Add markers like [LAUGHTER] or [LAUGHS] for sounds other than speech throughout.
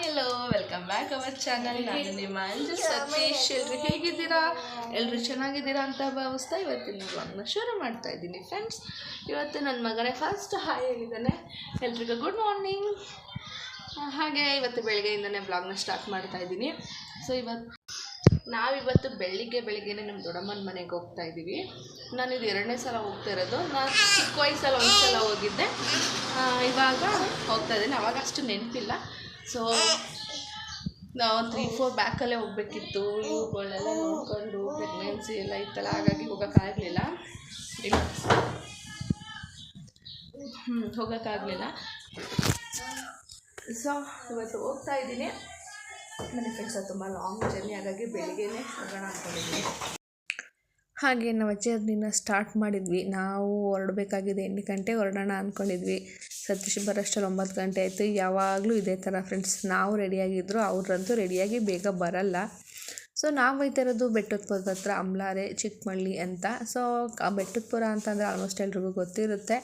Hi hello welcome back our channel ನಾನು ನಿಮ್ಮ ಅಂಜು ಸತೀಶ್ ಎಲ್ರು ಹೇಗಿದ್ದೀರಾ? ಎಲ್ಲರೂ ಚೆನ್ನಾಗಿದ್ದೀರಾ ಅಂತ ಭಾವಿಸ್ತಾ ಇವತ್ತಿನ ವ್ಲಾಗ್ನ ಶುರು ಮಾಡ್ತಾ ಇದ್ದೀನಿ ಫ್ರೆಂಡ್ಸ್ ಇವತ್ತು ನನ್ನ ಮಗನೇ ಫಸ್ಟ್ ಹಾಯ್ ಹೇಳಿದ್ದಾನೆ. ಎಲ್ರಿಗೂ ಗುಡ್ ಮಾರ್ನಿಂಗ್ ಹಾಗೆ ಇವತ್ತು ಬೆಳಗ್ಗೆಯಿಂದನೇ ಬ್ಲಾಗ್ನ ಸ್ಟಾರ್ಟ್ ಮಾಡ್ತಾ ಇದ್ದೀನಿ. ಸೊ ಇವತ್ತು ನಾವಿವತ್ತು ಬೆಳಿಗ್ಗೆ ಬೆಳಿಗ್ಗೆನೇ ನಮ್ಮ ದೊಡ್ಡಮ್ಮನ ಮನೆಗೆ ಹೋಗ್ತಾ ಇದ್ದೀವಿ. ನಾನು ಇದು ಎರಡನೇ ಸಲ ಹೋಗ್ತಾ ಇರೋದು. ನಾನು ಚಿಕ್ಕ ವಯಸ್ಸಲ್ಲಿ ಒಂದು ಸಲ ಹೋಗಿದ್ದೆ ಇವಾಗ ಹೋಗ್ತಾ ಇದ್ದೀನಿ. ಅವಾಗ ಅಷ್ಟು ನೆನಪಿಲ್ಲ. ಸೊ ನಾವು ತ್ರೀ ಫೋರ್ ಬ್ಯಾಕಲ್ಲೇ ಹೋಗ್ಬೇಕಿತ್ತು. ಇವುಗಳೆಲ್ಲ ನೋಡ್ಕೊಂಡು ಪ್ರೆಗ್ನೆನ್ಸಿ ಎಲ್ಲ ಇತ್ತಲ್ಲ, ಹಾಗಾಗಿ ಹೋಗೋಕ್ಕಾಗಲಿಲ್ಲ ಹ್ಞೂ ಹೋಗೋಕ್ಕಾಗಲಿಲ್ಲ ಸೊ ಇವತ್ತು ಹೋಗ್ತಾ ಇದ್ದೀನಿ. ನನ್ನ ಫ್ರೆಂಡ್ಸ್ ತುಂಬ ಲಾಂಗ್ ಜರ್ನಿ ಹಾಗಾಗಿ ಬೆಳಿಗ್ಗೆನೇ ಹೋಗೋಣ ಅಂದ್ಕೊಂಡಿದ್ದೀನಿ ಹಾಗೆ ನಾವು ಜರ್ನಿನ ಸ್ಟಾರ್ಟ್ ಮಾಡಿದ್ವಿ. ನಾವು ಹೊರಡಬೇಕಾಗಿದೆ ಎಂಟು ಗಂಟೆ ಹೊರಡೋಣ ಅಂದ್ಕೊಂಡಿದ್ವಿ ಸತೀಶ್ ಬರೋಷ್ಟರಲ್ಲಿ ಒಂಬತ್ತು ಗಂಟೆ ಆಯಿತು. ಯಾವಾಗಲೂ ಇದೇ ಥರ ಫ್ರೆಂಡ್ಸ್ ನಾವು ರೆಡಿಯಾಗಿದ್ದರು ಅವ್ರಂತೂ ರೆಡಿಯಾಗಿ ಬೇಗ ಬರಲ್ಲ. ಸೊ ನಾವು ಹೋಯ್ತಿರೋದು ಬೆಟ್ಟದಪುರದ ಹತ್ರ ಅಮ್ಲಾರೆ ಚಿಕ್ಕಮಳ್ಳಿ ಅಂತ. ಸೊ ಬೆಟ್ಟದಪುರ ಅಂತಂದರೆ ಆಲ್ಮೋಸ್ಟ್ ಎಲ್ರಿಗೂ ಗೊತ್ತಿರುತ್ತೆ.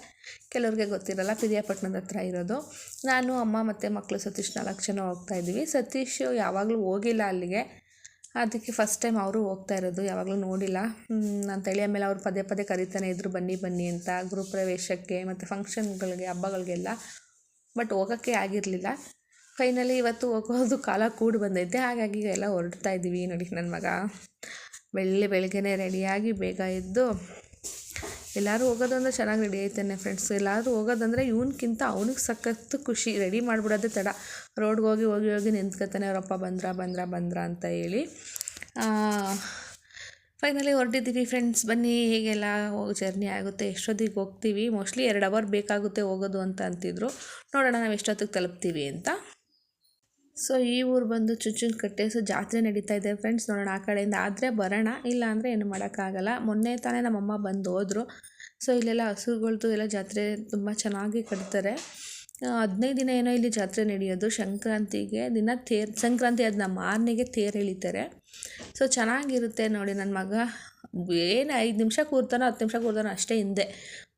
ಕೆಲವ್ರಿಗೆ ಗೊತ್ತಿರಲ್ಲ, ಪಿರಿಯಾಪಟ್ಟಣದ ಹತ್ರ ಇರೋದು. ನಾನು, ಅಮ್ಮ ಮತ್ತು ಮಕ್ಕಳು ಸತೀಶ್ ನಾಲ್ಕು ಜನ ಹೋಗ್ತಾ ಇದ್ದೀವಿ. ಸತೀಶ್ ಯಾವಾಗಲೂ ಹೋಗಿಲ್ಲ ಅಲ್ಲಿಗೆ. ಅದಕ್ಕೆ ಫಸ್ಟ್ ಟೈಮ್ ಅವರು ಹೋಗ್ತಾ ಇರೋದು, ಯಾವಾಗಲೂ ನೋಡಿಲ್ಲ. ಅಂತೇಳಿ ತಳಿ ಆಮೇಲೆ ಅವರು ಪದೇ ಪದೇ ಕರಿತಾನೆ ಇದ್ರು, ಬನ್ನಿ ಬನ್ನಿ ಅಂತ ಗೃಹಪ್ರವೇಶಕ್ಕೆ ಮತ್ತು ಫಂಕ್ಷನ್ಗಳಿಗೆ ಹಬ್ಬಗಳಿಗೆಲ್ಲ. ಬಟ್ ಹೋಗೋಕ್ಕೆ ಆಗಿರಲಿಲ್ಲ. ಫೈನಲಿ ಇವತ್ತು ಹೋಗೋದು ಕಾಲ ಕೂಡಿ ಬಂದೈತೆ. ಹಾಗಾಗಿ ಎಲ್ಲ ಹೊರಡ್ತಾ ಇದ್ದೀವಿ ನೋಡಿ ನನ್ನ ಮಗ. ಬೆಳ್ಳಿ ಬೆಳಗ್ಗೆನೇ ರೆಡಿಯಾಗಿ ಬೇಗ ಎದ್ದು ಎಲ್ಲರೂ ಹೋಗೋದಂದ್ರೆ ಚೆನ್ನಾಗಿ ರೆಡಿ ಆಯ್ತಾನೆ ಫ್ರೆಂಡ್ಸ್ ಎಲ್ಲರೂ ಹೋಗೋದಂದರೆ ಇವನಿಗಿಂತ ಅವನಿಗೆ ಸಖತ್ತು ಖುಷಿ. ರೆಡಿ ಮಾಡಿಬಿಡೋದೇ ತಡ. ರೋಡ್ಗೆ ಹೋಗಿ ಹೋಗಿ ಹೋಗಿ ನಿಂತ್ಕೊತಾನೆ, ಅವರಪ್ಪ ಬಂದ್ರ ಬಂದ್ರ ಬಂದ್ರ ಅಂತ ಹೇಳಿ. ಫೈನಲಿ ಹೊರಟಿದ್ದೀವಿ ಫ್ರೆಂಡ್ಸ್ ಬನ್ನಿ, ಹೇಗೆಲ್ಲ ಹೋಗಿ ಜರ್ನಿ ಆಗುತ್ತೆ. ಎಷ್ಟೊತ್ತಿಗೆ ಹೋಗ್ತೀವಿ? ಮೋಸ್ಟ್ಲಿ ಎರಡು ಅವರ್ ಬೇಕಾಗುತ್ತೆ ಹೋಗೋದು ಅಂತ ಅಂತಿದ್ರು. ನೋಡೋಣ ನಾವು ಎಷ್ಟೊತ್ತಿಗೆ ತಲುಪ್ತೀವಿ ಅಂತ. ಸೊ ಈ ಊರು ಬಂದು ಚುಂಚನಕಟ್ಟೆ ಸೊ ಜಾತ್ರೆ ನಡೀತಾ ಇದೆ ಫ್ರೆಂಡ್ಸ್ ನೋಡೋಣ ಆ ಕಡೆಯಿಂದ. ಆದರೆ ಬರೋಣ. ಇಲ್ಲ ಅಂದರೆ ಏನು ಮಾಡೋಕ್ಕಾಗಲ್ಲ. ಮೊನ್ನೆ ತಾನೇ ನಮ್ಮಮ್ಮ ಬಂದು ಹೋದರು. ಸೊ ಇಲ್ಲೆಲ್ಲ ಹಸುಗಳ್ದು ಎಲ್ಲ ಜಾತ್ರೆ ತುಂಬ ಚೆನ್ನಾಗಿ ಕಟ್ತಾರೆ. ಹದಿನೈದು ದಿನ ಏನೋ ಇಲ್ಲಿ ಜಾತ್ರೆ ನಡೆಯೋದು. ಸಂಕ್ರಾಂತಿಗೆ ದಿನ ತೇರು, ಸಂಕ್ರಾಂತಿ ಅದನ್ನ ಮಾರನೆಗೆ ತೇರು ಎಳಿತಾರೆ. ಸೊ ಚೆನ್ನಾಗಿರುತ್ತೆ ನೋಡಿ ನನ್ನ ಮಗ. ಏನು ಐದು ನಿಮಿಷ ಕೂರ್ತಾನೋ, ಹತ್ತು ನಿಮಿಷ ಕೂರ್ತಾನೋ ಅಷ್ಟೇ ಹಿಂದೆ.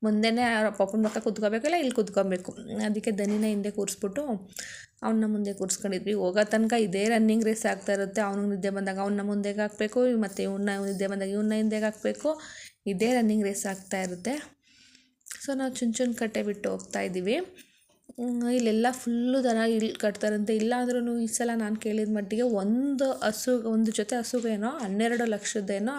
ಮುಂದೆನೇ ಅವ್ರ ಪಪ್ಪನ ಮಕ್ಕ ಕೂತ್ಕೋಬೇಕಲ್ಲ ಇಲ್ಲಿ ಕುತ್ಕೋಬೇಕು. ಅದಕ್ಕೆ ದನಿನ ಹಿಂದೆ ಕೂರಿಸ್ಬಿಟ್ಟು ಅವನ್ನ ಮುಂದೆ ಕೂರಿಸ್ಕೊಂಡಿದ್ವಿ. ಹೋಗೋ ತನಕ ಇದೇ ರನ್ನಿಂಗ್ ರೇಸ್ ಆಗ್ತಾ ಇರುತ್ತೆ. ಅವ್ನಿಗೆ ನಿದ್ದೆ ಬಂದಾಗ ಅವನ್ನ ಮುಂದೆಗೆ ಹಾಕಬೇಕು, ಮತ್ತು ಇವನ್ನ ನಿದ್ದೆ ಬಂದಾಗ ಇವನ್ನ ಹಿಂದೆಗೆ ಹಾಕಬೇಕು. ಇದೇ ರನ್ನಿಂಗ್ ರೇಸ್ ಆಗ್ತಾ ಇರುತ್ತೆ. ಸೊ ನಾವು ಚುಂಚುನ್ ಕಟ್ಟೆ ಬಿಟ್ಟು ಹೋಗ್ತಾ ಇದ್ದೀವಿ. ಇಲ್ಲೆಲ್ಲ ಫುಲ್ಲು ದನ ಇಲ್ಲಿ ಕಟ್ತಾರಂತೆ. ಇಲ್ಲ ಅಂದ್ರೂ ಈ ಸಲ ನಾನು ಕೇಳಿದ ಮಟ್ಟಿಗೆ ಒಂದು ಹಸು, ಒಂದು ಜೊತೆ ಹಸುಗೇನೋ, ಹನ್ನೆರಡು ಲಕ್ಷದ್ದೇನೋ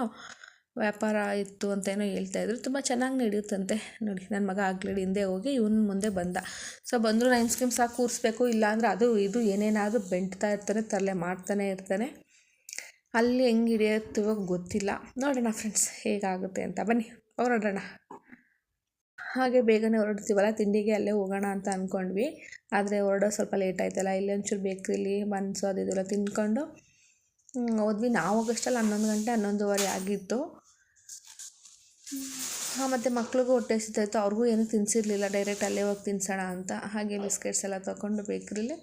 ವ್ಯಾಪಾರ ಇತ್ತು ಅಂತ ಏನೋ ಹೇಳ್ತಾಯಿದ್ರು ತುಂಬ ಚೆನ್ನಾಗಿ ನಡೆಯುತ್ತಂತೆ. ನೋಡಿ ನನ್ನ ಮಗ ಆಗ್ಲೇಡಿ, ಹಿಂದೆ ಹೋಗಿ ಇವನ್ ಮುಂದೆ ಬಂದ. ಸೊ ಬಂದರೂ ನೈನ್ ಸ್ಕೀಮ್ಸ್ ಹಾಕಿ ಕೂರಿಸ್ಬೇಕು. ಇಲ್ಲಾಂದ್ರೆ ಅದು, ಇದು ಏನೇನಾದರೂ ಬೆಂಟ್ತಾ ಇರ್ತಾನೆ, ತರಲೆ ಮಾಡ್ತಾನೆ ಇರ್ತಾನೆ. ಅಲ್ಲಿ ಹೆಂಗೆ ಹಿಡಿಯುತ್ತೋ ಗೊತ್ತಿಲ್ಲ. ನೋಡೋಣ ಫ್ರೆಂಡ್ಸ್ ಹೇಗಾಗುತ್ತೆ ಅಂತ. ಬನ್ನಿ, ಹೊರಡೋಣ. ಹಾಗೆ ಬೇಗನೆ ಹೊರಡ್ತೀವಲ್ಲ, ತಿಂಡಿಗೆ ಅಲ್ಲೇ ಹೋಗೋಣ ಅಂತ ಅಂದ್ಕೊಂಡ್ವಿ ಆದರೆ ಹೊರಡೋ ಸ್ವಲ್ಪ ಲೇಟ್ ಆಯ್ತಲ್ಲ, ಇಲ್ಲಿ ಒಂಚೂರು ಬೇಕ್ರಿಲಿ ಬನ್ಸು, ಅದು ಇದೆಲ್ಲ ತಿಂದ್ಕೊಂಡು ಹೋದ್ವಿ. ನಾವು ಹೋಗೋಷ್ಟಲ್ಲಿ ಹನ್ನೊಂದು ಗಂಟೆ, ಹನ್ನೊಂದುವರೆ ಆಗಿತ್ತು. ಹಾಂ ಮತ್ತು ಮಕ್ಳಿಗೂ ಹೊಟ್ಟೆ ಹಸಿತಾಯಿತ್ತು ಅವ್ರಿಗೂ ಏನೂ ತಿನ್ಸಿರ್ಲಿಲ್ಲ. ಡೈರೆಕ್ಟ್ ಅಲ್ಲೇ ಹೋಗಿ ತಿನ್ಸೋಣ ಅಂತ. ಹಾಗೆ ಬಿಸ್ಕೆಟ್ಸ್ ಎಲ್ಲ ತೊಗೊಂಡು ಬೇಕ್ರಿಲಿ.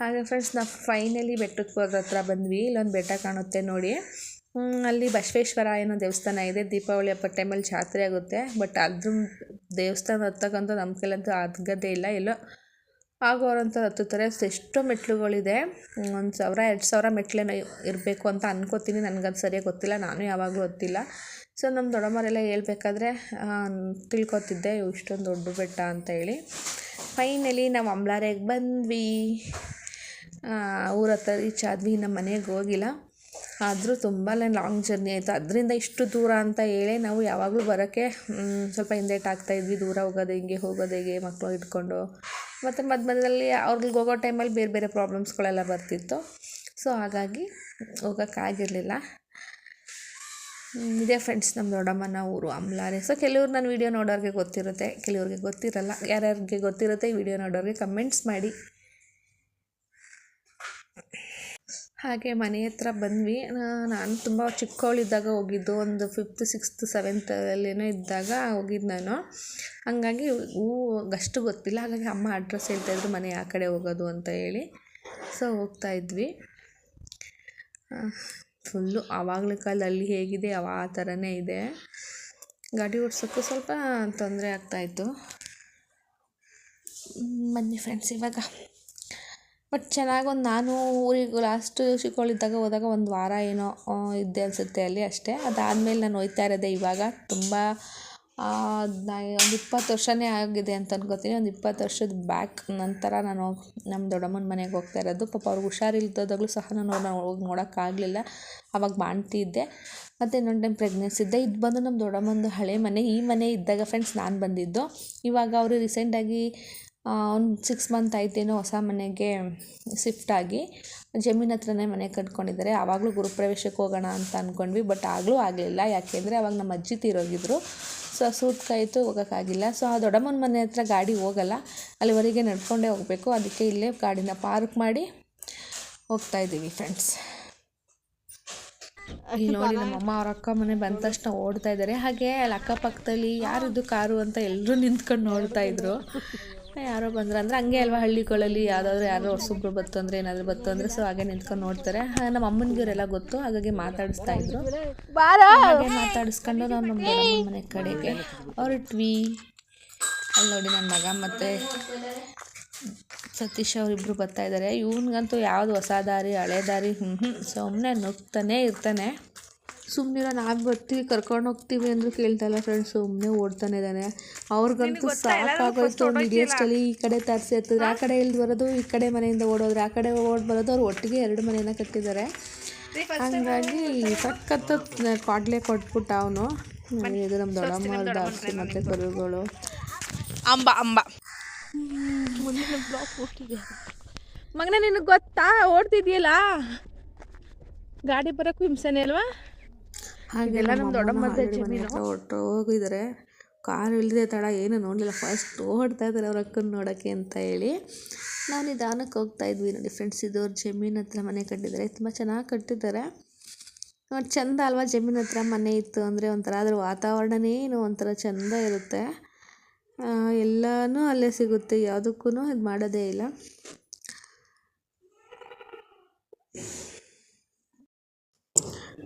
ಹಾಗೆ ಫ್ರೆಂಡ್ಸ್ ನಾವು ಫೈನಲಿ ಬೆಟ್ಟದ ಹತ್ರ ಬಂದ್ವಿ. ಇಲ್ಲೊಂದು ಬೆಟ್ಟ ಕಾಣುತ್ತೆ ನೋಡಿ. ಅಲ್ಲಿ ಬಸವೇಶ್ವರ ಏನೋ ದೇವಸ್ಥಾನ ಇದೆ. ದೀಪಾವಳಿ ಹಬ್ಬ ಟೈಮಲ್ಲಿ ಜಾತ್ರೆ ಆಗುತ್ತೆ. ಬಟ್ ಅದ್ರ ದೇವಸ್ಥಾನ ಹತ್ತಕ್ಕಂತೂ ನಮ್ಮ ಕೈಲಂತೂ ಆಗದೇ ಇಲ್ಲ. ಎಲ್ಲೋ ಆಗೋರಂತ ಹತ್ತುತ್ತಾರೆ ಅಷ್ಟು ಎಷ್ಟೋ ಮೆಟ್ಲುಗಳಿದೆ ಒಂದು ಸಾವಿರ, ಎರಡು ಸಾವಿರ ಮೆಟ್ಲೇನ ಇರಬೇಕು ಅಂತ ಅನ್ಕೋತೀನಿ. ನನಗದು ಸರಿಯಾಗಿ ಗೊತ್ತಿಲ್ಲ, ನಾನು ಯಾವಾಗಲೂ ಗೊತ್ತಿಲ್ಲ. ಸೊ ನಮ್ಮ ದೊಡ್ಡಮ್ಮರೆಲ್ಲ ಹೇಳ್ಬೇಕಾದ್ರೆ ತಿಳ್ಕೊತಿದ್ದೆ ಇಷ್ಟೊಂದು ದೊಡ್ಡ ಬೆಟ್ಟ ಅಂತ ಹೇಳಿ. ಫೈನಲಿ ನಾವು ಅಂಬ್ಲಾರೆಗೆ ಬಂದ್ವಿ. ಊರ ಹತ್ರ ರೀಚ್ ಆದ್ವಿ ನಮ್ಮ ಮನೆಗೆ ಹೋಗಿಲ್ಲ. ಆದರೂ ತುಂಬ ಲಾಂಗ್ ಜರ್ನಿ ಆಯಿತು. ಅದರಿಂದ ಇಷ್ಟು ದೂರ ಅಂತ ಹೇಳಿ ನಾವು ಯಾವಾಗಲೂ ಬರೋಕ್ಕೆ ಸ್ವಲ್ಪ ಹಿಂದೇಟ್ ಆಗ್ತಾಯಿದ್ವಿ ದೂರ ಹೋಗೋದು, ಹಿಂಗೆ ಹೋಗೋದು, ಹೇಗೆ ಮಕ್ಕಳು ಇಟ್ಕೊಂಡು ಮತ್ತು ಮಧ್ಯ ಮಧ್ಯದಲ್ಲಿ ಅವ್ರಿಗೆ ಹೋಗೋ ಟೈಮಲ್ಲಿ ಬೇರೆ ಬೇರೆ ಪ್ರಾಬ್ಲಮ್ಸ್ಗಳೆಲ್ಲ ಬರ್ತಿತ್ತು. ಸೊ ಹಾಗಾಗಿ ಹೋಗೋಕ್ಕಾಗಿರಲಿಲ್ಲ ಇದೇ ಫ್ರೆಂಡ್ಸ್ ನಮ್ಮ ದೊಡ್ಡಮ್ಮನ ಊರು ಅಮ್ಲಾರೆ. ಸೊ ಕೆಲವ್ರು ನನ್ನ ವೀಡಿಯೋ ನೋಡೋರಿಗೆ ಗೊತ್ತಿರುತ್ತೆ. ಕೆಲವ್ರಿಗೆ ಗೊತ್ತಿರಲ್ಲ, ಯಾರ್ಯಾರಿಗೆ ಗೊತ್ತಿರುತ್ತೆ ವಿಡಿಯೋ ನೋಡೋರಿಗೆ ಕಮೆಂಟ್ಸ್ ಮಾಡಿ. ಹಾಗೆ ಮನೆ ಹತ್ರ ಬಂದ್ವಿ. ನಾನು ತುಂಬ ಚಿಕ್ಕವಳಿದ್ದಾಗ ಹೋಗಿದ್ದು, ಒಂದು ಫಿಫ್ತ್ ಸಿಕ್ಸ್ತ್ ಸೆವೆಂತಲ್ಲೇನೋ ಇದ್ದಾಗ ಹೋಗಿದ್ದು ನಾನು. ಹಾಗಾಗಿ ಹೂ, ಅಷ್ಟು ಗೊತ್ತಿಲ್ಲ. ಹಾಗಾಗಿ ಅಮ್ಮ ಅಡ್ರೆಸ್ ಹೇಳ್ತಾಯಿದ್ರು ಮನೆ ಆ ಕಡೆ ಹೋಗೋದು ಅಂತ ಹೇಳಿ. ಸೊ ಹೋಗ್ತಾ ಇದ್ವಿ. ಫುಲ್ಲು ಆವಾಗಲ ಕಾಲದಲ್ಲಿ ಹೇಗಿದೆ, ಅವ ಆ ಥರನೇ ಇದೆ. ಗಾಡಿ ಓಡ್ಸೋಕ್ಕೂ ಸ್ವಲ್ಪ ತೊಂದರೆ ಆಗ್ತಾಯಿತ್ತು ಬನ್ನಿ ಫ್ರೆಂಡ್ಸ್ ಇವಾಗ. ಬಟ್ ಚೆನ್ನಾಗಿ ಒಂದು ನಾನು ಊರಿಗೆ ಲಾಸ್ಟ್ ಚಿಕ್ಕವಳಿದ್ದಾಗ ಹೋದಾಗ ಒಂದು ವಾರ ಏನೋ ಇದ್ದೆ ಅನಿಸುತ್ತೆ ಅಲ್ಲಿ ಅಷ್ಟೇ. ಅದಾದಮೇಲೆ ನಾನು ಹೋಗ್ತಾ ಇರೋದೇ ಇವಾಗ. ತುಂಬ ಒಂದು ಇಪ್ಪತ್ತು ವರ್ಷನೇ ಆಗಿದೆ ಅಂತ ಅನ್ಕೋತೀನಿ. ಒಂದು ಇಪ್ಪತ್ತು ವರ್ಷದ ಬ್ಯಾಕ್ ನಂತರ ನಾನು ನಮ್ಮ ದೊಡ್ಡಮ್ಮನ ಮನೆಗೆ ಹೋಗ್ತಾ ಇರೋದು. ಪಾಪ ಅವ್ರಿಗೆ ಹುಷಾರಿಲ್ದಾಗಲೂ ಸಹ ನಾನು ಅವ್ರನ್ನ ಹೋಗಿ ನೋಡೋಕ್ಕಾಗಲಿಲ್ಲ. ಆವಾಗ ಬಾಣ್ತಿ ಇದ್ದೆ. ಮತ್ತು ಇನ್ನೊಂದು ಟೈಮ್ ಪ್ರೆಗ್ನೆನ್ಸಿ ಇದ್ದೆ. ಇದು ಬಂದು ನಮ್ಮ ದೊಡ್ಡಮ್ಮಂದು ಹಳೆ ಮನೆ. ಈ ಮನೆ ಇದ್ದಾಗ ಫ್ರೆಂಡ್ಸ್ ನಾನು ಬಂದಿದ್ದು. ಇವಾಗ ಅವರು ರೀಸೆಂಟಾಗಿ ಒಂದು ಸಿಕ್ಸ್ ಮಂತ್ ಆಯ್ತೇನೋ ಹೊಸ ಮನೆಗೆ ಶಿಫ್ಟ್ ಆಗಿ ಜಮೀನ್ ಹತ್ರನೇ ಮನೆ ಕಟ್ಕೊಂಡಿದ್ದಾರೆ. ಆವಾಗಲೂ ಗುರುಪ್ರವೇಶಕ್ಕೆ ಹೋಗೋಣ ಅಂತ ಅಂದ್ಕೊಂಡ್ವಿ ಬಟ್ ಆಗಲೂ ಆಗಲಿಲ್ಲ. ಯಾಕೆಂದರೆ ಅವಾಗ ನಮ್ಮ ಅಜ್ಜಿ ತೀರೋಗಿದ್ರು. ಸೊ ಸೂಟ್ಕಾಯಿತು ಹೋಗೋಕ್ಕಾಗಿಲ್ಲ ಸೊ ಆ ದೊಡ್ಡಮ್ಮನ ಮನೆ ಹತ್ರ ಗಾಡಿ ಹೋಗಲ್ಲ. ಅಲ್ಲಿವರೆಗೆ ನಡ್ಕೊಂಡೇ ಹೋಗಬೇಕು. ಅದಕ್ಕೆ ಇಲ್ಲೇ ಗಾಡಿನ ಪಾರ್ಕ್ ಮಾಡಿ ಹೋಗ್ತಾ ಇದ್ದೀವಿ ಫ್ರೆಂಡ್ಸ್ ಇಲ್ಲಿ ನೋಡಿ ನಮ್ಮಮ್ಮ ಅವ್ರ ಅಕ್ಕ ಮನೆ ಬಂದ ತಕ್ಷಣ ಓಡ್ತಾ ಇದ್ದಾರೆ. ಹಾಗೆ ಅಲ್ಲಿ ಅಕ್ಕಪಕ್ಕದಲ್ಲಿ ಯಾರಿದು ಕಾರು ಅಂತ ಎಲ್ಲರೂ ನಿಂತ್ಕೊಂಡು ನೋಡ್ತಾ ಇದ್ರು. ಯಾರೋ ಬಂದ್ರೆ. ಅಂದರೆ ಹಂಗೆ ಅಲ್ವಾ ಹಳ್ಳಿಗಳಲ್ಲಿ ಯಾವುದಾದ್ರು ಯಾರೋ ಹೊಸಬ್ರು ಬತ್ತು ಅಂದರೆ, ಏನಾದರೂ ಬತ್ತು ಅಂದರೆ ಸೊ ಹಾಗೆ ನಿಂತ್ಕೊಂಡು ನೋಡ್ತಾರೆ. ನಮ್ಮ ಅಮ್ಮನಿಗೆ ಇವರೆಲ್ಲ ಗೊತ್ತು, ಹಾಗಾಗಿ ಮಾತಾಡಿಸ್ತಾ ಇದ್ರು. ಹಾಗೆ ಮಾತಾಡಿಸ್ಕೊಂಡು ನಾವು ನಮ್ಮ ಮನೆ ಕಡೆಗೆ ಹೊರಟ್ವಿ ಅಲ್ಲಿ ನೋಡಿ ನನ್ನ ಮಗ ಮತ್ತು ಸತೀಶ್ ಅವರಿಬ್ಬರು ಬರ್ತಾ ಇದ್ದಾರೆ ಇವನಿಗಂತೂ ಯಾವುದು ಹೊಸ ದಾರಿ, ಹಳೆ ದಾರಿ ಹ್ಞೂ ಹ್ಞೂ ಸುಮ್ಮನೆ ನುಗ್ತಾನೆ ಇರ್ತಾನೆ. ಸುಮ್ಮನಿರೋ ನಾವು ಬರ್ತೀವಿ ಕರ್ಕೊಂಡು ಹೋಗ್ತೀವಿ ಅಂದರೂ ಕೇಳ್ತಾ ಇಲ್ಲ ಫ್ರೆಂಡ್ಸ್ ಸುಮ್ಮನೆ ಓಡ್ತಾನೆ ಇದ್ದಾನೆ. ಅವ್ರಿಗಂತೂ ಸಾಕಾಗೋಯ್ತು. ಒಂದು ಹಿಡಿಯೋಷ್ಟಲ್ಲಿ ಈ ಕಡೆ ತರಿಸಿ ಹತ್ತಿದ್ರೆ ಆ ಕಡೆ ಇಲ್ಲಿ ಬರೋದು ಈ ಕಡೆ ಮನೆಯಿಂದ ಓಡೋದ್ರೆ ಆ ಕಡೆ ಓಡ್ ಬರೋದು ಅವ್ರು ಒಟ್ಟಿಗೆ ಎರಡು ಮನೆಯನ್ನು ಕಟ್ಟಿದ್ದಾರೆ. ಹಂಗಾಗಿ ಸಖತ್ತು ಕಾಡ್ಲೆ ಕೊಟ್ಬಿಟ್ಟ ಅವನು. ಇದು ನಮ್ಮ ದೊಡ್ಡಮ್ಮ ಅವ್ರದ್ದು ಮತ್ತು ಕರುಗಳು ಅಂಬ ಅಂಬ. ಮುಂದಿನ ಬ್ಲಾಕ್ ಮಗನೇ ನಿನಗೆ ಗೊತ್ತಾ ಓಡ್ತಿದ್ಯಲ್ಲ ಗಾಡಿ ಬರೋಕ್ಕೂ ಹಿಂಸೆನೇ ಅಲ್ವಾ? ಹಾಗೆಲ್ಲ ನಮ್ಮ ದೊಡ್ಡಮ್ಮದ ಜಮೀನು. ಹೊರಟು ಹೋಗಿದ್ದಾರೆ. ಕಾರ್ ಇಲ್ಲದೆ ತಡ ಏನು ನೋಡಲಿಲ್ಲ. ಫಸ್ಟ್ ಓಡ್ತಾ ಇದ್ದಾರೆ ಅವ್ರ ಅಕ್ಕನ ನೋಡೋಕ್ಕೆ ಅಂತ ಹೇಳಿ. ನಾವು ನಿಧಾನಕ್ಕೆ ಹೋಗ್ತಾ ಇದ್ವಿ. ನೋಡಿ ಫ್ರೆಂಡ್ಸ್ ಇದು ಅವ್ರ ಜಮೀನ್ ಹತ್ರ ಮನೆ ಕಟ್ಟಿದ್ದಾರೆ. ತುಂಬ ಚೆನ್ನಾಗಿ ಕಟ್ಟಿದ್ದಾರೆ. ನೋಡಿ ಚಂದ ಅಲ್ವಾ ಜಮೀನ್ ಹತ್ರ ಮನೆ ಇತ್ತು ಅಂದರೆ ಒಂಥರ ಅದ್ರ ವಾತಾವರಣನೇ ಏನು ಒಂಥರ ಚಂದ ಇರುತ್ತೆ. ಎಲ್ಲನೂ ಅಲ್ಲೇ ಸಿಗುತ್ತೆ. ಯಾವುದಕ್ಕೂ ಇದು ಮಾಡೋದೇ ಇಲ್ಲ.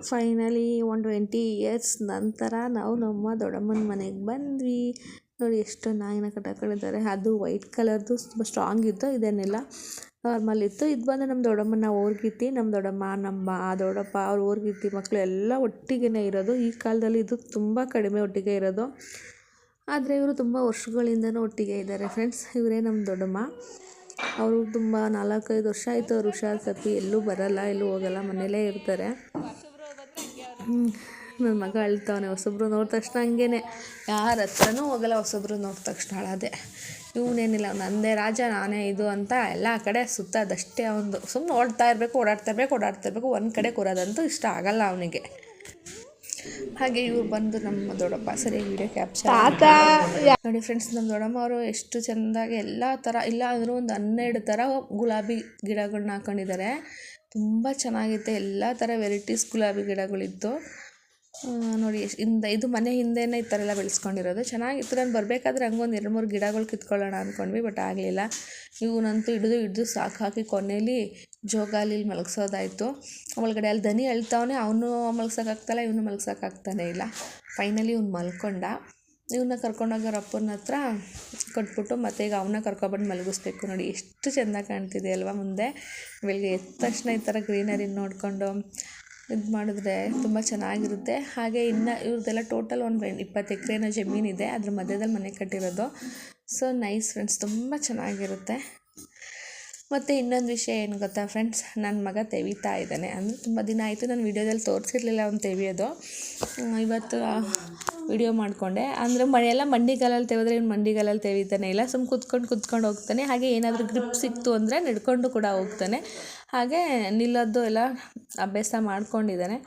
ಫೈನಲಿ ಒನ್ ಟ್ವೆಂಟಿ ಇಯರ್ಸ್ ನಂತರ ನಾವು ನಮ್ಮ ದೊಡ್ಡಮ್ಮನ ಮನೆಗೆ ಬಂದ್ವಿ. ನೋಡಿ ಎಷ್ಟು ನಾಯಿನ ಕಟ್ಟಾಕೊಂಡಿದ್ದಾರೆ ಅದು ವೈಟ್ ಕಲರ್ದು ತುಂಬ ಸ್ಟ್ರಾಂಗ್ ಇತ್ತು. ಇದನ್ನೆಲ್ಲ ನಾರ್ಮಲ್ ಇತ್ತು. ಇದು ಬಂದು ನಮ್ಮ ದೊಡ್ಡಮ್ಮನ ಓರ್ಗಿತ್ತಿ ನಮ್ಮ ದೊಡ್ಡಮ್ಮ, ನಮ್ಮ ದೊಡ್ಡಪ್ಪ, ಅವ್ರು ಓರ್ಗಿತ್ತಿ ಮಕ್ಕಳು ಎಲ್ಲ ಒಟ್ಟಿಗೆ ಇರೋದು. ಈ ಕಾಲದಲ್ಲಿ ಇದು ತುಂಬ ಕಡಿಮೆ ಒಟ್ಟಿಗೆ ಇರೋದು. ಆದರೆ ಇವರು ತುಂಬ ವರ್ಷಗಳಿಂದನೂ ಒಟ್ಟಿಗೆ ಇದ್ದಾರೆ ಫ್ರೆಂಡ್ಸ್ ಇವರೇ ನಮ್ಮ ದೊಡ್ಡಮ್ಮ. ಅವರು ತುಂಬ ನಾಲ್ಕೈದು ವರ್ಷ ಆಯಿತು. ಅವ್ರು ಹುಷಾರು ತಪ್ಪಿ ಎಲ್ಲೂ ಬರಲ್ಲ, ಎಲ್ಲೂ ಹೋಗಲ್ಲ, ಮನೇಲೇ ಇರ್ತಾರೆ. ನನ್ನ ಮಗ ಅಳ್ತಾವನೆ ಹೊಸಬ್ರು ನೋಡಿದ ತಕ್ಷಣ ಹಂಗೇನೆ. ಯಾರ ಹತ್ರನೂ ಹೋಗಲ್ಲ ಹೊಸಬ್ರು ನೋಡಿದ ತಕ್ಷಣ ಅಳದೆ ಇವನೇನಿಲ್ಲ ನಂದೇ ರಾಜ ನಾನೇ ಇದು ಅಂತ ಎಲ್ಲ ಕಡೆ ಸುತ್ತದಷ್ಟೇ ಅವನು ಸುಮ್ಮನೆ ಓಡ್ತಾ ಇರಬೇಕು ಓಡಾಡ್ತಾ ಇರಬೇಕು ಓಡಾಡ್ತಾ ಇರಬೇಕು ಒಂದು ಕಡೆ ಕೂರೋದಂತೂ ಇಷ್ಟ ಆಗಲ್ಲ ಅವನಿಗೆ. ಹಾಗೆ ಇವ್ರು ಬಂದು ನಮ್ಮ ದೊಡ್ಡಪ್ಪ ಸರಿ ವಿಡಿಯೋ ಕ್ಯಾಪ್ಚರ್ ನೋಡಿ ಫ್ರೆಂಡ್ಸ್ ನಮ್ಮ ದೊಡ್ಡಮ್ಮ ಅವರು ಎಷ್ಟು ಚೆಂದಾಗಿ ಎಲ್ಲ ಥರ ಇಲ್ಲ ಅಂದರೂ ಒಂದು ಹನ್ನೆರಡು ಥರ ಗುಲಾಬಿ ಗಿಡಗಳನ್ನ ಹಾಕೊಂಡಿದ್ದಾರೆ ತುಂಬ ಚೆನ್ನಾಗಿತ್ತು ಎಲ್ಲ ಥರ ವೆರೈಟೀಸ್ ಗುಲಾಬಿ ಗಿಡಗಳಿತ್ತು ಆ, ನೋಡಿ ಹಿಂದೆ ಇದು ಮನೆ ಹಿಂದೆನೇ ಈ ಥರ ಎಲ್ಲ ಬೆಳೆಸ್ಕೊಂಡಿರೋದು. ಚೆನ್ನಾಗಿತ್ತು. ನಾನು ಬರಬೇಕಾದ್ರೆ ಹಂಗೊಂದು ಎರಡು ಮೂರು ಗಿಡಗಳು ಕಿತ್ಕೊಳ್ಳೋಣ ಅಂದ್ಕೊಂಡ್ವಿ ಬಟ್ ಆಗಲಿಲ್ಲ. ಇವನಂತೂ ಹಿಡಿದು ಹಿಡಿದು ಸಾಕು ಹಾಕಿ ಕೊನೆಯಲ್ಲಿ ಜೋಗಾಲಿಲಿ ಮಲಗಿಸೋದಾಯಿತು. ಒಳಗಡೆ ಅಲ್ಲಿ ದನಿ ಅಳ್ತಾವನೆ ಅವನು ಮಲ್ಗ್ಸೋಕ್ಕಾಗ್ತಾಯಿಲ್ಲ ಇವನು ಮಲಗ್ಸೋಕ್ಕಾಗ್ತಾನೇ ಇಲ್ಲ. ಫೈನಲಿ ಇವ್ನು ಮಲ್ಕೊಂಡ. ಇವನ್ನ ಕರ್ಕೊಂಡೋಗಿ ಅವ್ರ ಅಪ್ಪನ ಹತ್ರ ಕೊಟ್ಬಿಟ್ಟು ಮತ್ತೆ ಈಗ ಅವನ್ನ ಕರ್ಕೊಬಂದು ಮಲಗಿಸ್ಬೇಕು ನೋಡಿ. ಎಷ್ಟು ಚೆಂದ ಕಾಣ್ತಿದೆ ಅಲ್ವಾ ಮುಂದೆ. ಬೆಳಿಗ್ಗೆ ಎದ್ದ ತಕ್ಷಣ ಈ ಥರ ಗ್ರೀನರಿ ನೋಡಿಕೊಂಡು ಇದು ಮಾಡಿದ್ರೆ ತುಂಬ ಚೆನ್ನಾಗಿರುತ್ತೆ. ಹಾಗೆ ಇನ್ನು ಇವ್ರದ್ದೆಲ್ಲ ಟೋಟಲ್ ಒಂದು ಇಪ್ಪತ್ತು ಎಕರೆನೋ ಜಮೀನಿದೆ ಅದ್ರ ಮಧ್ಯದಲ್ಲಿ ಮನೆ ಕಟ್ಟಿರೋದು. ಸೊ ನೈಸ್ ಫ್ರೆಂಡ್ಸ್ ತುಂಬ ಚೆನ್ನಾಗಿರುತ್ತೆ. ಮತ್ತು ಇನ್ನೊಂದು ವಿಷಯ ಏನು ಗೊತ್ತಾ ಫ್ರೆಂಡ್ಸ್ ನನ್ನ ಮಗ ತೆವಿತಾ ಇದ್ದಾನೆ. ಅಂದರೆ ತುಂಬ ದಿನ ಆಯಿತು ನಾನು ವೀಡಿಯೋದಲ್ಲಿ ತೋರಿಸಿರ್ಲಿಲ್ಲ ಅವ್ನು ತೆವಿಯೋದು. ಇವತ್ತು ವಿಡಿಯೋ ಮಾಡಿಕೊಂಡೆ. ಅಂದರೆ ಮಳೆಯೆಲ್ಲ ಮಂಡಿಗಾಲಲ್ಲಿ ತೆಗೆದ್ರೆ ಇವ್ನು ಮಂಡಿಗಾಲಲ್ಲಿ ತೆವಿತಾನೆ ಇಲ್ಲ. ಸುಮ್ಮನೆ ಕುತ್ಕೊಂಡು ಕುತ್ಕೊಂಡು ಹೋಗ್ತಾನೆ. ಹಾಗೆ ಏನಾದರೂ ಗ್ರಿಪ್ ಸಿಕ್ತು ಅಂದರೆ ನಡ್ಕೊಂಡು ಕೂಡ ಹೋಗ್ತಾನೆ. ಹಾಗೆ ನಿಲ್ಲೋದು ಎಲ್ಲ ಅಭ್ಯಾಸ ಮಾಡ್ಕೊಂಡಿದ್ದಾನೆ.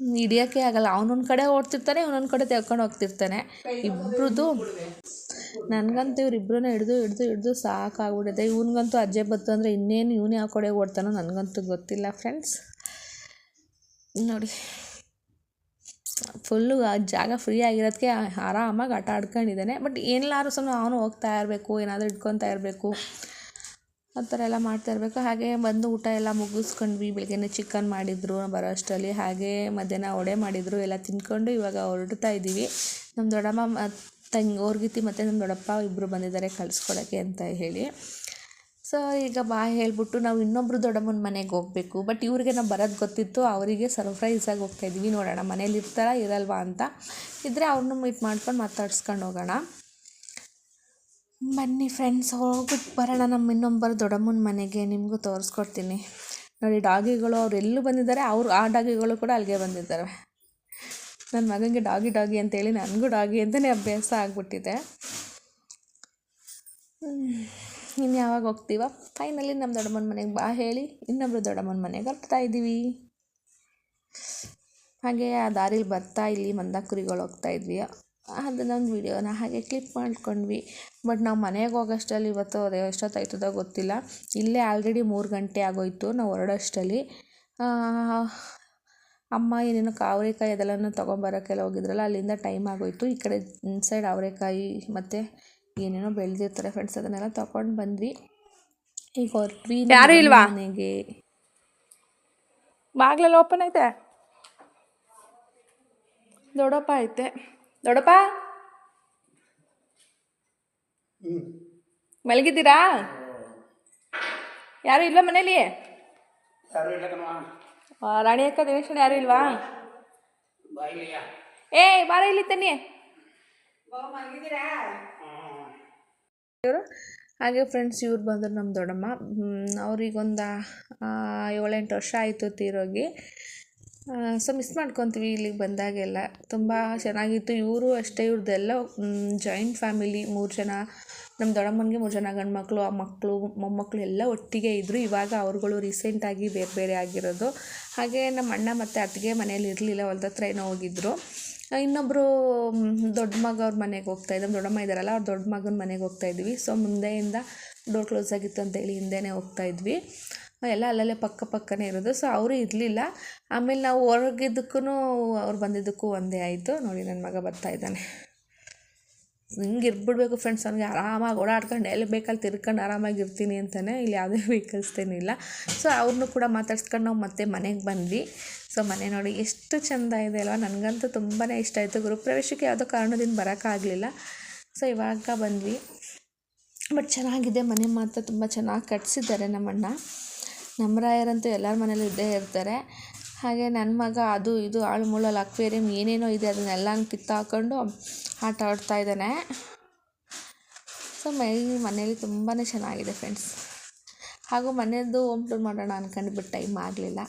ಹಿಡಿಯೋಕ್ಕೆ ಆಗಲ್ಲ. ಅವನೊಂದು ಕಡೆ ಓಡ್ತಿರ್ತಾನೆ ಇವನೊಂದು ಕಡೆ ತೆಗ್ಕೊಂಡು ಹೋಗ್ತಿರ್ತಾನೆ. ಇಬ್ರದ್ದು ನನಗಂತೂ ಇವ್ರಿಬ್ರನ್ನ ಹಿಡ್ದು ಹಿಡ್ದು ಹಿಡ್ದು ಸಾಕಾಗ್ಬಿಟ್ಟಿದೆ. ಇವನಿಗಂತೂ ಅಜ್ಜೆ ಬತ್ತು ಅಂದರೆ ಇನ್ನೇನು ಇವನು ಯಾವ ಕಡೆ ಓಡ್ತಾನೋ ನನಗಂತೂ ಗೊತ್ತಿಲ್ಲ ಫ್ರೆಂಡ್ಸ್ ನೋಡಿ ಫುಲ್ಲು ಜಾಗ ಫ್ರೀ ಆಗಿರೋದಕ್ಕೆ ಆರಾಮಾಗಿ ಆಟ ಆಡ್ಕೊಂಡಿದ್ದಾನೆ. ಬಟ್ ಏನೆಲ್ಲಾರು ಸಹ ಅವನು ಹೋಗ್ತಾ ಇರಬೇಕು, ಏನಾದರೂ ಇಟ್ಕೊತಾ ಇರಬೇಕು, ಆ ಥರ ಎಲ್ಲ ಮಾಡ್ತಾ ಇರಬೇಕು. ಹಾಗೆ ಬಂದು ಊಟ ಎಲ್ಲ ಮುಗಿಸ್ಕೊಂಡ್ವಿ. ಬೆಳಗ್ಗೆನೆ ಚಿಕನ್ ಮಾಡಿದ್ರು ಬರೋ ಅಷ್ಟರಲ್ಲಿ ಹಾಗೆ ಮಧ್ಯಾಹ್ನ ಒಡೆ ಮಾಡಿದರು. ಎಲ್ಲ ತಿಂದ್ಕೊಂಡು ಇವಾಗ ಹೊರಡ್ತಾ ಇದ್ದೀವಿ ನಮ್ಮ ದೊಡ್ಡಮ್ಮ ತಂಗಿ ಅವ್ರಿಗಿತಿ ಮತ್ತು ನಮ್ಮ ದೊಡ್ಡಪ್ಪ ಇಬ್ಬರು ಬಂದಿದ್ದಾರೆ ಕಳಿಸ್ಕೊಡೋಕ್ಕೆ ಅಂತ ಹೇಳಿ. ಸೊ ಈಗ ಬಾ ಹೇಳ್ಬಿಟ್ಟು ನಾವು ಇನ್ನೊಬ್ಬರು ದೊಡ್ಡಮ್ಮನ ಮನೆಗೆ ಹೋಗಬೇಕು. ಬಟ್ ಇವ್ರಿಗೆ ನಾವು ಬರೋದು ಗೊತ್ತಿತ್ತು, ಅವರಿಗೆ ಸರ್ಪ್ರೈಸಾಗಿ ಹೋಗ್ತಾ ಇದ್ವಿ. ನೋಡೋಣ, ಮನೇಲಿ ಇರ್ತಾರಾ, ಇರಲ್ವಾ ಅಂತ. ಇದ್ದರೆ ಅವ್ರನ್ನ ಮೀಟ್ ಮಾಡ್ಕೊಂಡು ಮಾತಾಡ್ಸ್ಕೊಂಡು ಹೋಗೋಣ. ಬನ್ನಿ ಫ್ರೆಂಡ್ಸ್ ಹೋಗ್ಬಿಟ್ಟು ಬರೋಣ ನಮ್ಮ ಇನ್ನೊಬ್ಬರು ದೊಡ್ಡಮ್ಮನ ಮನೆಗೆ, ನಿಮಗೂ ತೋರಿಸ್ಕೊಡ್ತೀನಿ. ನೋಡಿ ಡಾಗಿಗಳು ಅವ್ರು ಎಲ್ಲೂ ಬಂದಿದ್ದಾರೆ, ಅವರು ಆ ಡಾಗಿಗಳು ಕೂಡ ಅಲ್ಲಿಗೆ ಬಂದಿದ್ದಾರೆ ನನ್ನ ಮಗನಿಗೆ ಡಾಗಿ ಡಾಗಿ ಅಂತೇಳಿ ನನಗೂ ಡಾಗಿ ಅಂತಲೇ ಅಭ್ಯಾಸ ಆಗಿಬಿಟ್ಟಿದೆ. ಇನ್ನು ಯಾವಾಗ ಹೋಗ್ತೀವ? ಫೈನಲಿ ನಮ್ಮ ದೊಡ್ಡಮ್ಮನ ಮನೆಗೆ ಬಾ ಹೇಳಿ. ಇನ್ನೊಬ್ಬರು ದೊಡ್ಡಮ್ಮನ ಮನೆಗೆ ಬರ್ತಾ ಇದ್ದೀವಿ ಹಾಗೆ ಆ ದಾರಿಲಿ ಬರ್ತಾ ಇಲ್ಲಿ ಮಂದಾಕುರಿಗಳು ಹೋಗ್ತಾ ಇದ್ವಿ. ಅದನ್ನೊಂದು ವಿಡಿಯೋನ ಹಾಗೆ ಕ್ಲಿಪ್ ಮಾಡ್ಕೊಂಡ್ವಿ. ಬಟ್ ನಾವು ಮನೆಗೆ ಹೋಗೋಷ್ಟರಲ್ಲಿ ಇವತ್ತು ಅದೇ ಎಷ್ಟೊತ್ತಾಯ್ತದ ಗೊತ್ತಿಲ್ಲ. ಇಲ್ಲೇ ಆಲ್ರೆಡಿ ಮೂರು ಗಂಟೆ ಆಗೋಯ್ತು. ನಾವು ಹೊರಡೋಷ್ಟರಲ್ಲಿ. ಅಮ್ಮ ಏನೇನೋ ಅವರೆಕಾಯಿ ಅದೆಲ್ಲನೂ ತೊಗೊಂಬರೋಕ್ಕೆಲ್ಲ ಹೋಗಿದ್ರಲ್ಲ ಅಲ್ಲಿಂದ ಟೈಮ್ ಆಗೋಯಿತು. ಈ ಕಡೆ ಸೈಡ್ ಅವರೆಕಾಯಿ ಮತ್ತು ಏನೇನೋ ಬೆಳೆದಿರ್ತಾರೆ ಫ್ರೆಂಡ್ಸ್ ಅದನ್ನೆಲ್ಲ ತೊಗೊಂಡು ಬಂದ್ವಿ. ಈಗ ಹೊರಟ್ವಿ ಯಾರು ಇಲ್ವಾ? ಮನೆಗೆ. ಬಾಗ್ಲೆಲ್ಲ ಓಪನ್ ಐತೆ? ದೊಡ್ಡಪ್ಪ ಐತೆ. ದೊಡ್ಡಪ್ಪ? ಮಲಗಿದ್ದೀರಾ? ಯಾರು ಇಲ್ವಾ ಮನೇಲಿ? ಯಾರು ಇಲ್ಲ ರಾಣಿ ಅಕ್ಕ ದಿನೇಶ್ ಯಾರು ಇಲ್ವಾ? ಏ, ಬಾರ ಇಲ್ಲಿ ತನ್ನಿ. ಇವರು? ಹಾಗೆ ಫ್ರೆಂಡ್ಸ್ ಇವ್ರು ಬಂದರು ನಮ್ಮ ದೊಡ್ಡಮ್ಮ. ಅವ್ರಿಗೊಂದು ಏಳೆಂಟು ವರ್ಷ ಆಯಿತು ತೀರೋಗಿ. ಸೊ ಮಿಸ್ ಮಾಡ್ಕೊತೀವಿ ಇಲ್ಲಿಗೆ ಬಂದಾಗೆಲ್ಲ. ತುಂಬ ಚೆನ್ನಾಗಿತ್ತು. ಇವರು ಅಷ್ಟೇ ಇವ್ರದ್ದೆಲ್ಲ ಜಾಯಿಂಟ್ ಫ್ಯಾಮಿಲಿ ಮೂರು ಜನ. ನಮ್ಮ ದೊಡ್ಡಮ್ಮನಿಗೆ ಮೂರು ಜನ ಗಂಡು ಮಕ್ಕಳು ಆ ಮಕ್ಕಳು ಮೊಮ್ಮಕ್ಕಳು ಎಲ್ಲ ಒಟ್ಟಿಗೆ ಇದ್ದರು ಇವಾಗ ಅವ್ರುಗಳು ರೀಸೆಂಟಾಗಿ ಬೇರೆ ಬೇರೆ ಆಗಿರೋದು. ಹಾಗೆ ನಮ್ಮ ಅಣ್ಣ ಮತ್ತು ಅತ್ತಿಗೆ ಮನೇಲಿ ಇರಲಿಲ್ಲ ಹೊಲ್ದ ಹತ್ರ ಏನೋ ಹೋಗಿದ್ರು. ಇನ್ನೊಬ್ಬರು ದೊಡ್ಡ ಮಗ ಅವ್ರ ಮನೆಗೆ ಹೋಗ್ತಾ ಇದ್ದ. ದೊಡ್ಡಮ್ಮ ಇದ್ದಾರಲ್ಲ ಅವ್ರ ದೊಡ್ಡ ಮಗನ ಮನೆಗೆ ಹೋಗ್ತಾ ಇದ್ವಿ. ಸೊ ಮುಂದೆಯಿಂದ ಡೋರ್ ಕ್ಲೋಸ್ ಆಗಿತ್ತು ಅಂತೇಳಿ ಹಿಂದೆನೇ ಹೋಗ್ತಾ ಇದ್ವಿ. ಎಲ್ಲ ಅಲ್ಲಲ್ಲೇ ಪಕ್ಕ ಪಕ್ಕನೇ ಇರೋದು. ಸೊ ಅವರು ಇರಲಿಲ್ಲ. ಆಮೇಲೆ ನಾವು ಹೊರಗಿದ್ದಕ್ಕೂ ಅವ್ರು ಬಂದಿದ್ದಕ್ಕೂ ಒಂದೇ ಆಯಿತು. ನೋಡಿ ನನ್ನ ಮಗ ಬರ್ತಾ ಇದ್ದಾನೆ. ಹಿಂಗೆ ಇರ್ಬಿಡ್ಬೇಕು ಫ್ರೆಂಡ್ಸ್ ನನಗೆ ಆರಾಮಾಗಿ ಓಡಾಡ್ಕೊಂಡು ಎಲ್ಲಿ ಬೇಕಲ್ಲಿ ತಿರ್ಕೊಂಡು ಆರಾಮಾಗಿ ಇರ್ತೀನಿ ಅಂತಲೇ ಇಲ್ಲಿ ಯಾವುದೇ [LAUGHS] ವೆಹಿಕಲ್ಸ್ದೇನಿಲ್ಲ ಸೊ ಅವ್ರನ್ನೂ ಕೂಡ ಮಾತಾಡ್ಸ್ಕೊಂಡು ನಾವು ಮತ್ತೆ ಮನೆಗೆ ಬಂದ್ವಿ. ಸೊ ಮನೆ ನೋಡಿ ಎಷ್ಟು ಚೆಂದ ಇದೆ ಅಲ್ವಾ? ನನಗಂತೂ ತುಂಬಾ ಇಷ್ಟ ಆಯಿತು. ಗೃಹಪ್ರವೇಶಕ್ಕೆ ಯಾವುದೋ ಕಾರಣದಿಂದ ಬರೋಕ್ಕಾಗಲಿಲ್ಲ ಸೊ ಇವಾಗ ಬಂದ್ವಿ. ಬಟ್ ಚೆನ್ನಾಗಿದೆ. ಮನೆ ಮಾತ್ರ ತುಂಬ ಚೆನ್ನಾಗಿ ಕಟ್ಸಿದ್ದಾರೆ ನಮ್ಮಣ್ಣ. ನಮ್ಮ ರಾಯರಂತೂ ಎಲ್ಲರ ಮನೇಲೂ ಇದ್ದೇ ಇರ್ತಾರೆ. ಹಾಗೆ ನನ್ನ ಮಗ ಅದು ಇದು ಆಳು ಮುಳ್ಳಲ್ಲಿ ಅಕ್ವೇರಿಯಂ ಏನೇನೋ ಇದೆ ಅದನ್ನೆಲ್ಲ ಕಿತ್ತಾಕೊಂಡು ಆಟ ಆಡ್ತಾ ಇದ್ದಾನೆ. ಸೊ ಮೈ ಮನೇಲಿ ತುಂಬಾ ಚೆನ್ನಾಗಿದೆ ಫ್ರೆಂಡ್ಸ್ ಹಾಗೂ ಮನೆಯದ್ದು ಹೋಮ್ ಟೂರ್ ಮಾಡೋಣ ಅಂದ್ಕೊಂಡು ಬಿಟ್ಟು ಟೈಮ್ ಆಗಲಿಲ್ಲ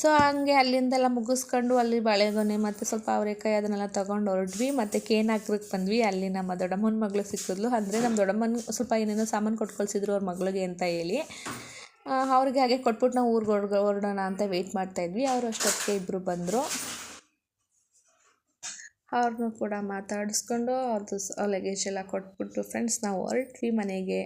ಸೊ ಹಂಗೆ ಅಲ್ಲಿಂದೆಲ್ಲ ಮುಗಿಸ್ಕೊಂಡು ಅಲ್ಲಿ ಬಾಳೆಗೊನೆ ಮತ್ತು ಸ್ವಲ್ಪ ಅವರೆಕಾಯಿ ಅದನ್ನೆಲ್ಲ ತೊಗೊಂಡು ಹೊರಟ್ವಿ. ಮತ್ತು ಕೇನ್ ಹಾಕ್ಲಿಕ್ಕೆ ಬಂದ್ವಿ. ಅಲ್ಲಿ ನಮ್ಮ ದೊಡ್ಡಮ್ಮನ ಮಗಳು ಸಿಕ್ಕಿದ್ಲು. ಅಂದರೆ ನಮ್ಮ ದೊಡ್ಡಮ್ಮನ ಸ್ವಲ್ಪ ಏನೇನೋ ಸಾಮಾನು ಕೊಟ್ಕೊಳ್ಸಿದ್ರು ಕಳಿಸಿದ್ರು ಅವ್ರ ಮಗಳಿಗೆ ಅಂತ ಹೇಳಿ. ಅವ್ರಿಗೆ ಹಾಗೆ ಕೊಟ್ಬಿಟ್ಟು ನಾವು ಊರಿಗೆ ಹೊರ್ಗ ಹೊರಡೋಣ ಅಂತ ವೆಯ್ಟ್ ಮಾಡ್ತಾಯಿದ್ವಿ ಅವರು ಅಷ್ಟೊತ್ತಿಗೆ ಇಬ್ಬರು ಬಂದರು. ಅವ್ರನ್ನೂ ಕೂಡ ಮಾತಾಡಿಸ್ಕೊಂಡು ಅವ್ರದ್ದು ಲಗೇಜ್ ಎಲ್ಲ ಕೊಟ್ಬಿಟ್ಟು ಫ್ರೆಂಡ್ಸ್ ನಾವು ಹೊರಟ್ವಿ ಮನೆಗೆ.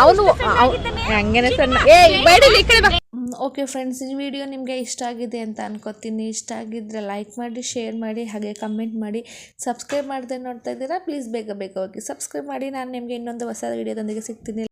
ಅವನು ಹಂಗೇನೆ ಸಣ್ಣ ಏ ಬೇಡಿಲ್ಲ ಈ ಕಡೆ ಬಾ. ಓಕೆ ಫ್ರೆಂಡ್ಸ್, ಈ ವಿಡಿಯೋ ನಿಮಗೆ ಇಷ್ಟ ಆಗಿದೆ ಅಂತ ಅನ್ಕೋತೀನಿ. ಇಷ್ಟ ಆಗಿದ್ದರೆ ಲೈಕ್ ಮಾಡಿ ಶೇರ್ ಮಾಡಿ, ಹಾಗೆ ಕಮೆಂಟ್ ಮಾಡಿ. ಸಬ್ಸ್ಕ್ರೈಬ್ ಮಾಡದೆ ನೋಡ್ತಾ ಇದ್ದೀರಾ? ಪ್ಲೀಸ್ ಬೇಗ ಬೇಗ ಹೋಗಿ ಸಬ್ಸ್ಕ್ರೈಬ್ ಮಾಡಿ. ನಾನು ನಿಮಗೆ ಇನ್ನೊಂದು ಹೊಸ ವಿಡಿಯೋದೊಂದಿಗೆ ಸಿಗ್ತೀನಿ.